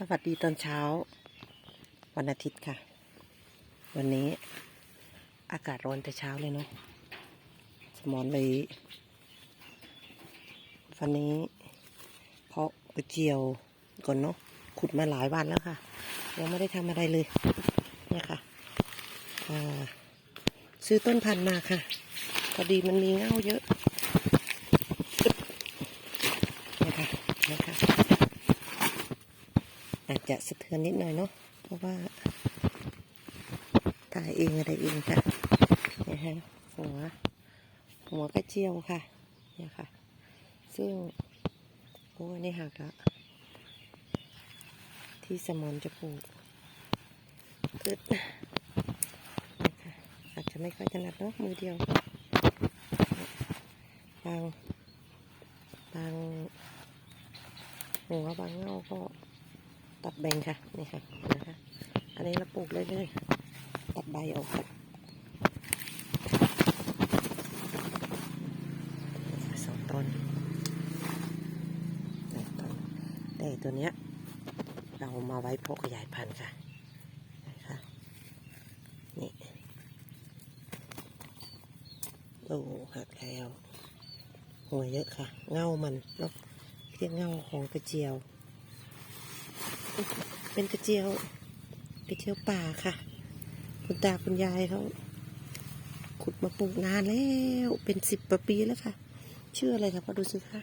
สวัสดีตอนเช้า วันอาทิตย์ค่ะ วันนี้อากาศร้อนแต่เช้าเลยเนาะสมอนเลย วันนี้เพาะกระเจียวก่อนเนาะขุดมาหลายวันแล้วค่ะ ยังไม่ได้ทำอะไรเลย เนี่ยค่ะซื้อต้นพันธุ์มาค่ะ พอดีมันมีเง่าเยอะเนี่ยค่ะเนี่ยค่ะ อาจจะสะเทือนนิดหน่อยเนาะเพราะว่าถ่ายเองอะไรเองค่ะนะฮะหัวหัวกระเจียวค่ะเนี่ยค่ะ ซึ่งโอ้ยนี่หักละที่สมอนจะปลูกกึดนี่ค่ะอาจจะไม่ค่อยถนัดเนาะมือเดียวบางบางหัวบางเงาก็ ตัดแบ่งค่ะ นี่ค่ะนะคะอันนี้เราปลูกเลยเลยๆตัดใบออกค่ะสองต้นต้นแต่ตัวเนี้ยเรามาไว้เพาะขยายพันธุ์ค่ะนะคะนี่โอ้หักแล้วหัวเยอะค่ะ เง่ามันเนาะเรียกเง่าของกระเจียว เป็นกระเจียวกระเจียวป่าค่ะ คุณตาคุณยายเขาขุดมาปลูกนานแล้ว เป็นสิบกว่าปีแล้วค่ะ ชื่ออะไรครับพอดูสิคะ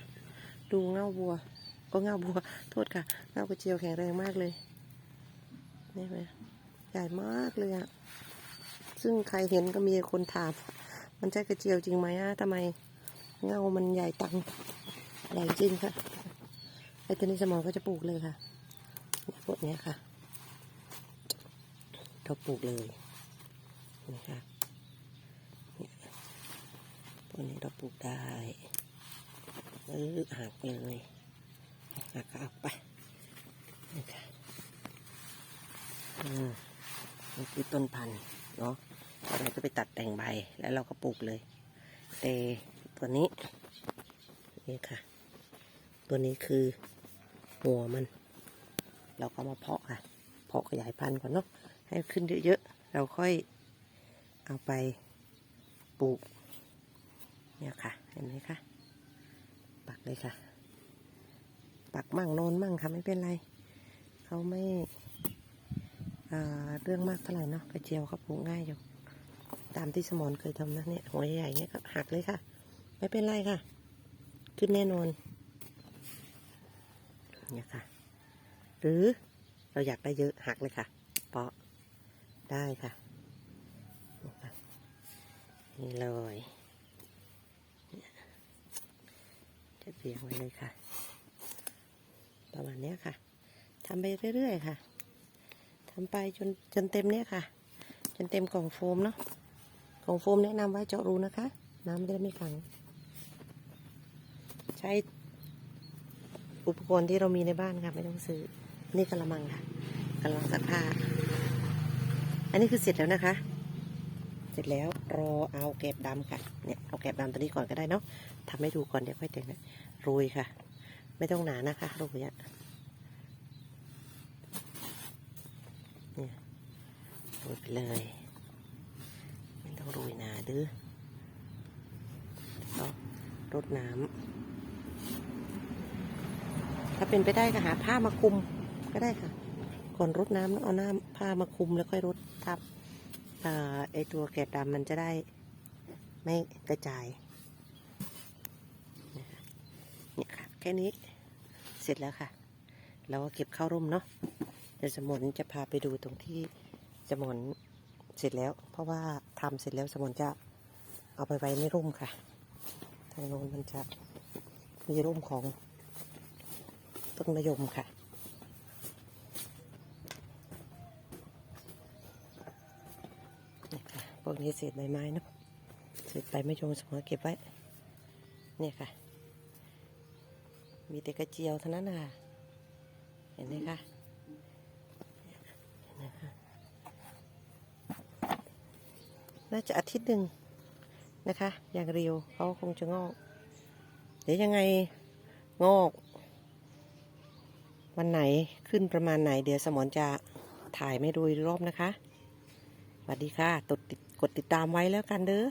ดูเง่าบัว ก็เง่าบัว โทษค่ะเง่ากระเจียวแข็งแรงมากเลยนี่ไหมใหญ่มากเลยอะซึ่งใครเห็นก็มีคนถามมันใช่กระเจียวจริงไหมอะทำไมเงามันใหญ่ตังใหญ่จริงค่ะไอ้ตัวนี้สมองก็จะปลูกเลยค่ะ พวกนี้ค่ะเราปลูกเลยนะคะเนี่ยพวกนี้เราปลูกได้เออหักเลยหักก็เอาไปนะคะอืมนี่คือต้นพันธุ์เนาะเราจะไปตัดแต่งใบแล้วเราก็ปลูกเลยแต่ตัวนี้นี่ค่ะ ตัวนี้คือหัวมัน เราก็มาเพาะค่ะ เพาะขยายพันธุ์ก่อนเนาะ ให้ขึ้นเยอะๆ เราค่อยเอาไปปลูก เนี่ยค่ะ เห็นไหมคะ ปักเลยค่ะ ปักมั่งนอนมั่งค่ะ ไม่เป็นไร เขาไม่เรื่องมากเท่าไหร่เนาะ กระเจียวเขาปลูกง่ายอยู่ ตามที่สมอนเคยทำนะเนี่ย หัวใหญ่ๆเนี่ยก็หักเลยค่ะ ไม่เป็นไรค่ะ ขึ้นแน่นอนเนี่ยค่ะ หรือเราอยากได้เยอะหักเลยค่ะเพาะได้ค่ะ นี่เลยจะเบียงไว้เลยค่ะ ประมาณนี้ค่ะทำไปเรื่อยๆค่ะทำไปจนจนเต็มเนี้ยค่ะ จนเต็มกล่องโฟมเนาะกล่องโฟมแนะนำไว้เจาะรูนะคะ น้ำจะได้ไม่ขัง ใช้อุปกรณ์ที่เรามีในบ้านค่ะ ไม่ต้องซื้อ นี่กระมังค่ะกระมังซักผ้า อันนี้คือเสร็จแล้วนะคะ เสร็จแล้วรอเอาแกบดำค่ะเนี่ยเอาแกบดำตัวนี้ก่อนก็ได้เนาะทำให้ดูก่อนเดี๋ยวค่อยแต่งนะโรยค่ะ ไม่ต้องหนานะคะโรยอะเนี่ยโรยไปเลยไม่ต้องโรยหนาดื้อแล้วรดน้ำถ้าเป็นไปได้ก็หาผ้ามาคลุม ก็ได้ค่ะ ก่อนรดน้ำเอาหน้าผ้ามาคุมแล้วค่อยรดทับอ่าไอตัวแกะดำมันจะได้ไม่กระจายเนี่ยค่ะแค่นี้เสร็จแล้วค่ะ เราก็เก็บเข้าร่มเนาะเดี๋ยวสมนจะพาไปดูตรงที่สมนเสร็จแล้ว เพราะว่าทำเสร็จแล้วสมนจะเอาไปไว้ในร่มค่ะ ทางโน้นมันจะมีร่มของต้นมะยมค่ะ นี่เศษใบไม้นะเศษใบไม้ชงสมอเก็บไว้ เนี่ยค่ะ มีแต่กระเจียวเท่านั้นค่ะ เห็นไหมคะน่าจะอาทิตย์หนึ่งนะคะ อย่างเร็วเขาคงจะงอก เดี๋ยวยังไงงอก วันไหนขึ้นประมาณไหน เดี๋ยวสมอนจะถ่ายไม่ดูรอบนะคะสวัสดีค่ะตดติด กดติดตามไว้แล้วกันเด้อ